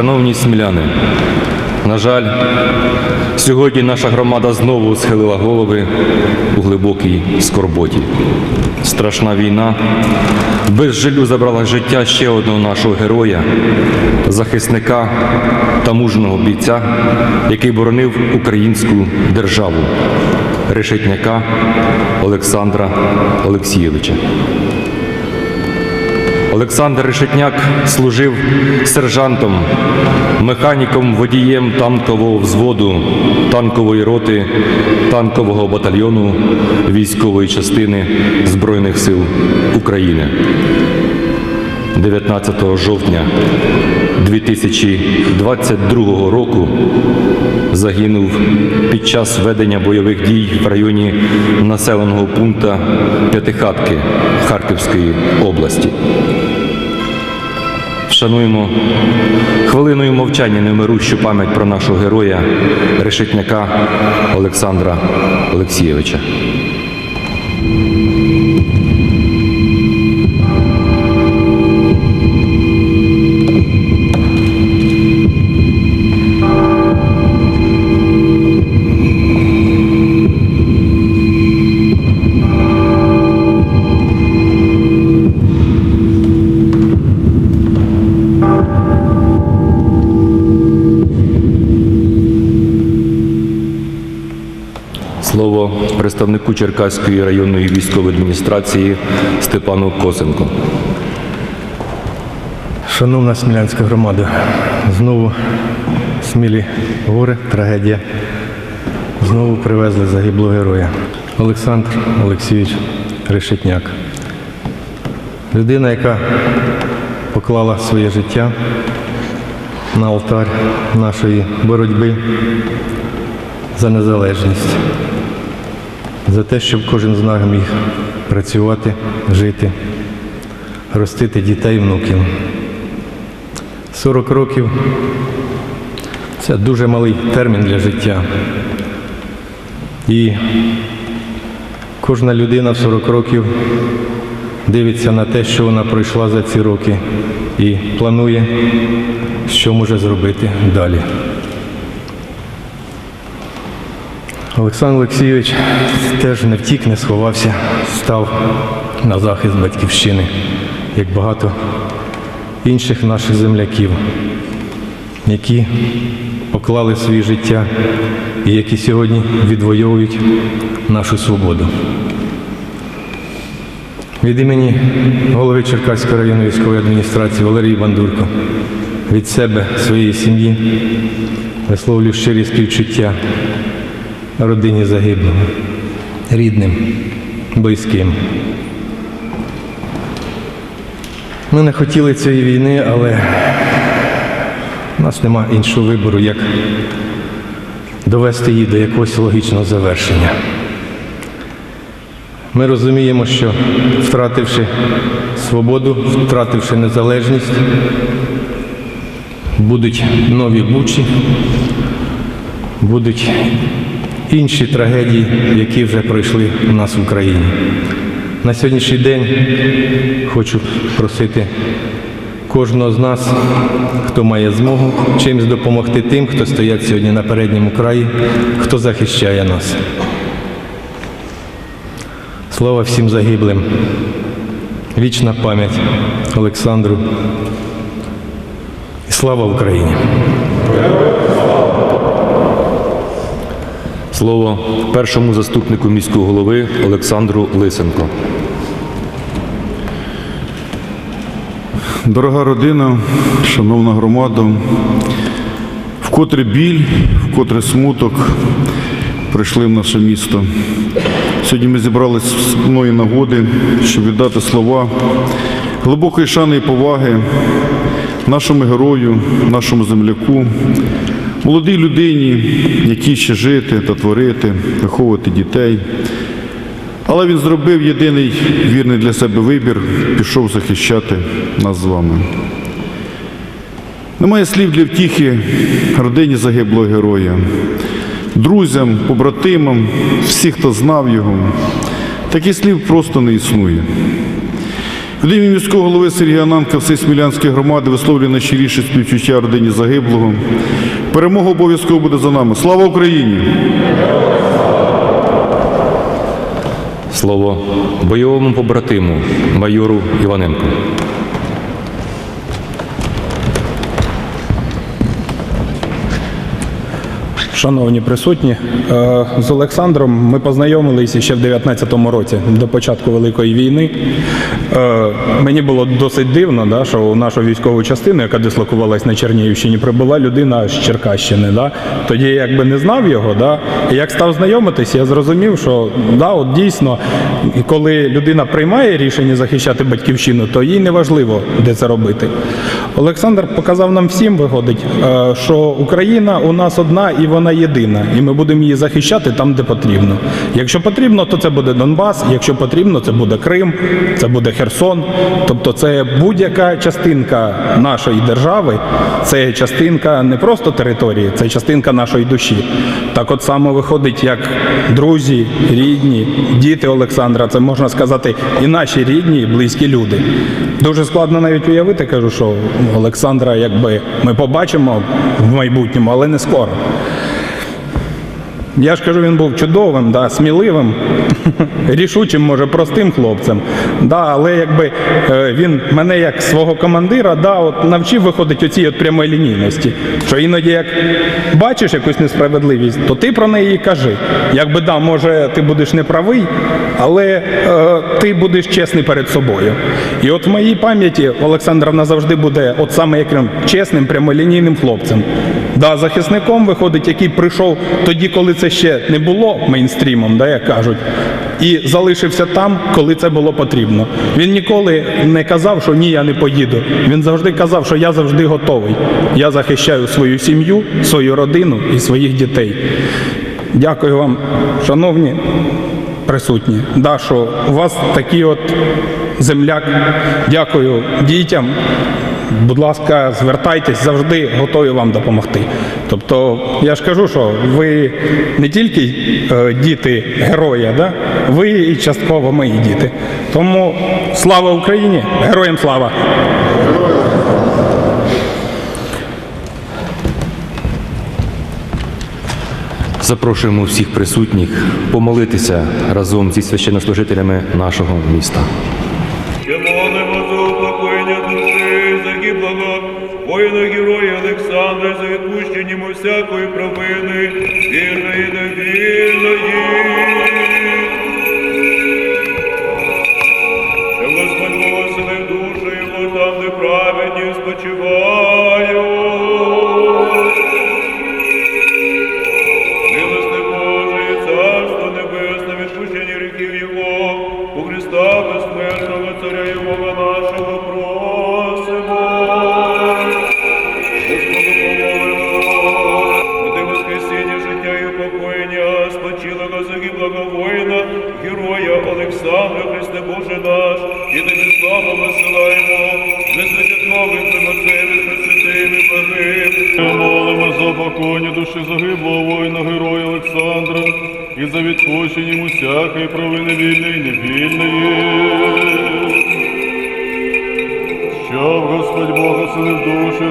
Шановні сміляни, на жаль, сьогодні наша громада знову схилила голови у глибокій скорботі. Страшна війна без жалю забрала життя ще одного нашого героя, захисника та мужного бійця, який боронив українську державу, решетняка Олександра Олексійовича. Олександр Решетняк служив сержантом, механіком, водієм танкового взводу, танкової роти, танкового батальйону військової частини Збройних сил України. 19 жовтня 2022 року загинув під час ведення бойових дій в районі населеного пункту П'ятихатки Харківської області. Вшануємо хвилиною мовчання немирущу пам'ять про нашого героя, решетняка Олександра Олексійовича. Слово представнику Черкаської районної військової адміністрації Степану Косенко. Шановна смілянська громада, знову смілі гори, трагедія. Знову привезли загиблого героя. Олександр Олексійович Решетняк. Людина, яка поклала своє життя на алтар нашої боротьби за незалежність, за те, щоб кожен з нас міг працювати, жити, ростити дітей, внуків. 40 років це дуже малий термін для життя. І кожна людина в 40 років дивиться на те, що вона пройшла за ці роки, і планує, що може зробити далі. Олександр Олексійович теж не втік, не сховався, став на захист батьківщини, як багато інших наших земляків, які поклали своє життя і які сьогодні відвоюють нашу свободу. Від імені голови Черкаської районної військової адміністрації Валерії Бандурко, від себе, своєї сім'ї, висловлю щирі співчуття родині загиблого, рідним, близьким. Ми не хотіли цієї війни, але у нас нема іншого вибору, як довести її до якогось логічного завершення. Ми розуміємо, що втративши свободу, втративши незалежність, будуть нові бучі, будуть інші трагедії, які вже пройшли у нас в Україні. На сьогоднішній день хочу просити кожного з нас, хто має змогу чимось допомогти тим, хто стоять сьогодні на передньому краї, хто захищає нас. Слава всім загиблим. Вічна пам'ять Олександру. І слава Україні! Слово першому заступнику міського голови Олександру Лисенко. Дорога родина, шановна громада, вкотре біль, вкотре смуток прийшли в наше місто. Сьогодні ми зібралися з одної нагоди, щоб віддати слова глибокої шани і поваги нашому герою, нашому земляку, молодій людині, якій ще жити та творити, виховувати дітей. Але він зробив єдиний вірний для себе вибір, пішов захищати нас з вами. Немає слів для втіхи родині загиблого героя, друзям, побратимам, всі, хто знав його. Таких слів просто не існує. Від імені міського голови Сергія Нанка всі Смілянські громади висловлює найщиріше співчуття родині загиблого. Перемога обов'язково буде за нами. Слава Україні! Слово бойовому побратиму майору Іваненку. Шановні присутні, е, з Олександром ми познайомилися ще в 19-му році, до початку Великої війни. Е, Мені було досить дивно, що у нашу військову частину, яка дислокувалась на Чернігівщині, прибула людина з Черкащини. Тоді я якби не знав його. І як став знайомитись, я зрозумів, що дійсно, коли людина приймає рішення захищати батьківщину, то їй не важливо, де це робити. Олександр показав нам всім, виходить, е, що Україна у нас одна і вона єдина, і ми будемо її захищати там, де потрібно. Якщо потрібно, то це буде Донбас. Якщо потрібно, це буде Крим, це буде Херсон. Тобто, це будь-яка частинка нашої держави, це частинка не просто території, це частинка нашої душі. Так, от само виходить, як друзі, рідні, діти Олександра, це можна сказати, і наші рідні, і близькі люди. Дуже складно навіть уявити, кажу, що Олександра, якби ми побачимо в майбутньому, але не скоро. Я ж кажу, він був чудовим, да, сміливим, рішучим, може, простим хлопцем. Да, але якби е, він мене як свого командира да, от, навчив виходити оцій от прямої лінійності. Що іноді, як бачиш якусь несправедливість, то ти про неї кажи. Якби да, може, ти будеш неправий, але е, ти будеш чесний перед собою. І от в моїй пам'яті Олександровна завжди буде от саме яким чесним, прямолінійним хлопцем. Да, захисником виходить, який прийшов тоді, коли це ще не було мейнстрімом, да, як кажуть, і залишився там, коли це було потрібно. Він ніколи не казав, що ні, я не поїду. Він завжди казав, що я завжди готовий. Я захищаю свою сім'ю, свою родину і своїх дітей. Дякую вам, шановні присутні. Да, що у вас такий от земляк. Дякую дітям. Будь ласка, звертайтесь, завжди готові вам допомогти. Тобто, я ж кажу, що ви не тільки е, діти героя, да? ви і частково мої діти. Тому слава Україні! Героям слава! Запрошуємо всіх присутніх помолитися разом зі священнослужителями нашого міста. Ще молимо за души, загиблого воїна героя Олександра за відпущенням усякої провини, вірної і невірної. Що Господь воселив душу його там, де праведні.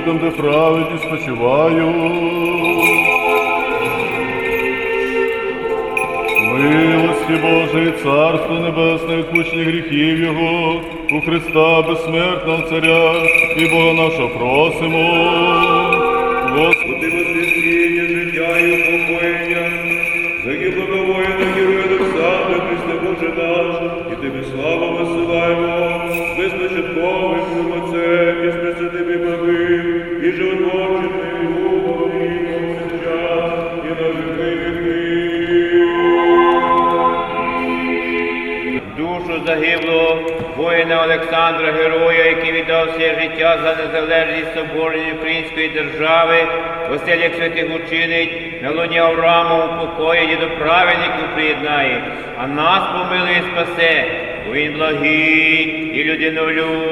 Там, де праведні спочивають. Милості Божої, Царство Небесне, відпущення гріхів Його, у Христа безсмертного Царя і Бога нашого просимо. Господи, воскресіння, життя і упокоєння, загиблого воїна, героя Олександра, Христе Боже наш, і тобі славу висилаємо, безпочатковим Отцем Олександра Героя, який віддав все життя за незалежність соборної української держави, оселях святих учинить, на луні Аврааму упокоїть і до праведників приєднає, а нас помилує і спасе, бо він благий і людинолюбний.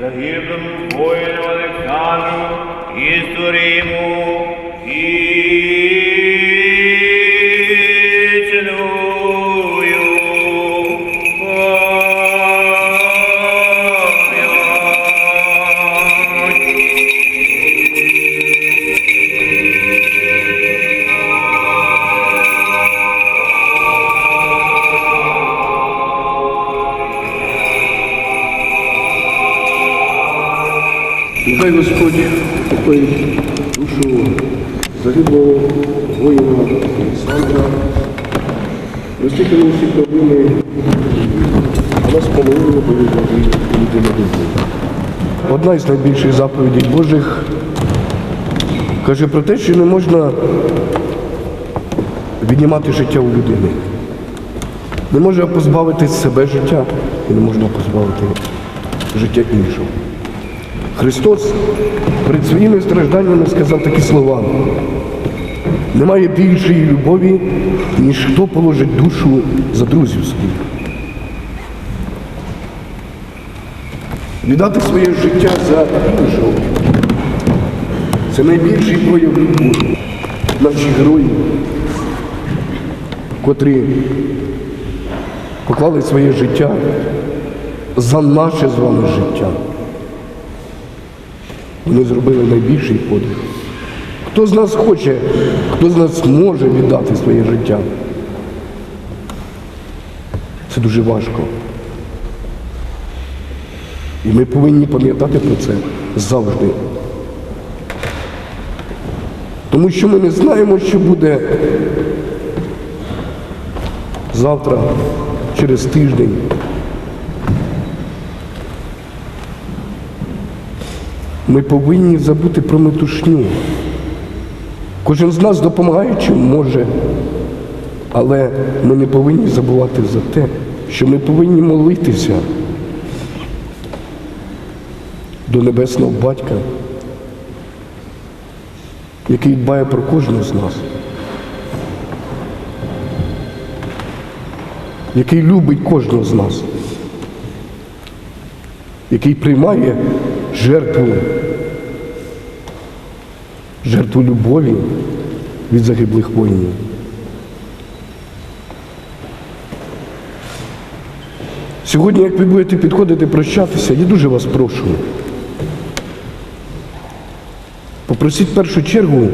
Загиблому воїну Олександру і створимо Нехай Господь упокоїть душу загиблого воїна Олександра, йому всі проблеми, а нас він благий людина добрий. Одна із найбільших заповідей Божих каже про те, що не можна віднімати життя у людини. Не можна позбавити себе життя і не можна позбавити життя іншого. Христос перед своїми стражданнями сказав такі слова. Немає більшої любові, ніж хто положить душу за друзів своїх. Віддати своє життя за іншого. Це найбільший прояв любові. Наші герої, котрі поклали своє життя за наше з вами життя. Вони зробили найбільший подвиг. Хто з нас хоче, хто з нас може віддати своє життя? Це дуже важко. І ми повинні пам'ятати про це завжди. Тому що ми не знаємо, що буде завтра, через тиждень. Ми повинні забути про метушню. Кожен з нас допомагає, чим може. Але ми не повинні забувати за те, що ми повинні молитися до Небесного Батька, який дбає про кожного з нас, який любить кожного з нас, який приймає жертву, жертву любові від загиблих воїнів. Сьогодні, як ви будете підходити прощатися, я дуже вас прошу. Попросіть в першу чергу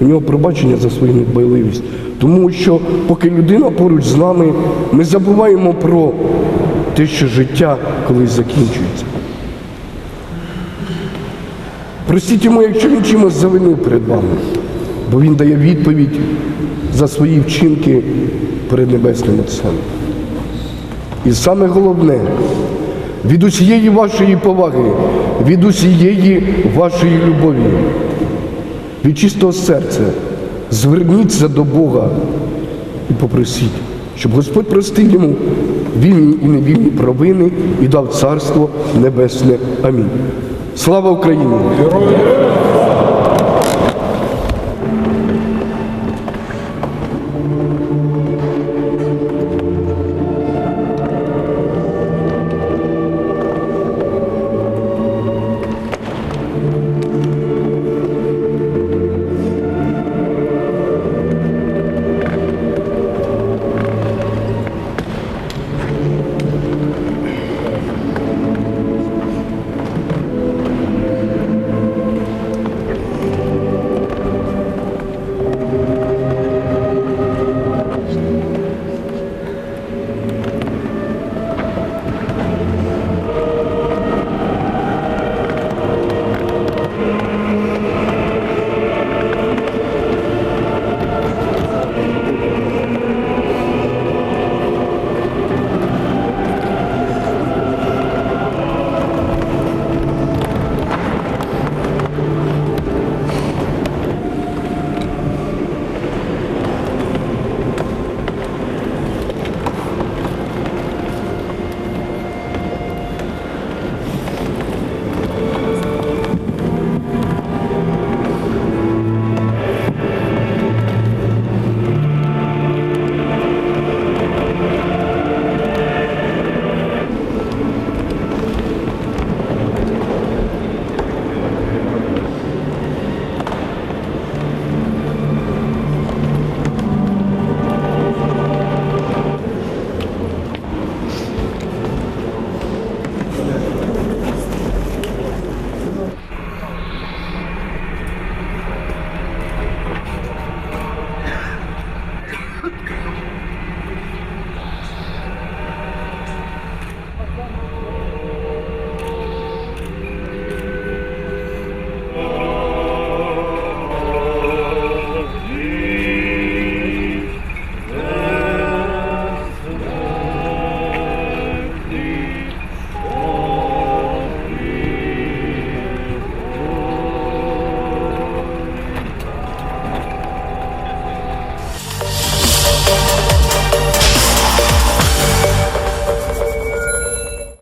у нього пробачення за свою недбайливість. Тому що поки людина поруч з нами, ми забуваємо про те, що життя колись закінчується. Простіть йому, якщо він чимось завинив перед вами, бо він дає відповідь за свої вчинки перед Небесним Отцем. І саме головне, від усієї вашої поваги, від усієї вашої любові, від чистого серця зверніться до Бога і попросіть, щоб Господь простив йому вільні і невільні провини і дав царство небесне. Амінь. Слава Україні!